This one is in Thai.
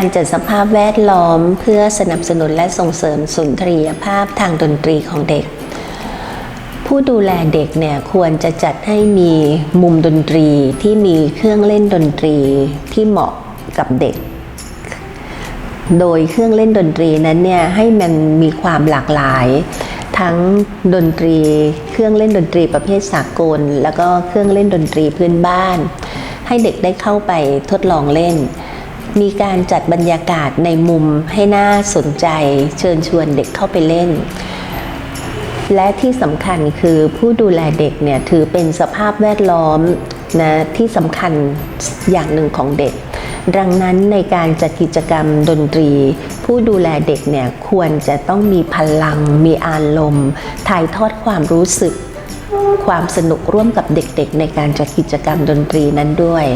การจัดสภาพแวดล้อม เพื่อสนับสนุนและส่งเสริมสุนทรียภาพทางดนตรีของเด็ก ผู้ดูแลเด็กเนี่ยควรจะจัดให้มีมุมดนตรีที่มีเครื่องเล่นดนตรีที่เหมาะกับเด็ก โดยเครื่องเล่นดนตรีนั้นเนี่ยให้มันมีความหลากหลาย ทั้งดนตรี เครื่องเล่นดนตรีประเภทสากล แล้วก็เครื่องเล่นดนตรีพื้นบ้าน ให้เด็กได้เข้าไปทดลองเล่น มีการจัดบรรยากาศในมุมให้น่าสนใจเชิญชวนเด็กเข้าไปเล่น และที่สำคัญคือผู้ดูแลเด็กเนี่ยถือเป็นสภาพแวดล้อมนะที่สำคัญอย่างหนึ่งของเด็ก ดังนั้นในการจัดกิจกรรมดนตรี ผู้ดูแลเด็กเนี่ยควรจะต้องมีพลัง มีอารมณ์ถ่ายทอดความรู้สึก ความสนุกร่วมกับเด็กๆ ในการจัดกิจกรรมดนตรีนั้นด้วย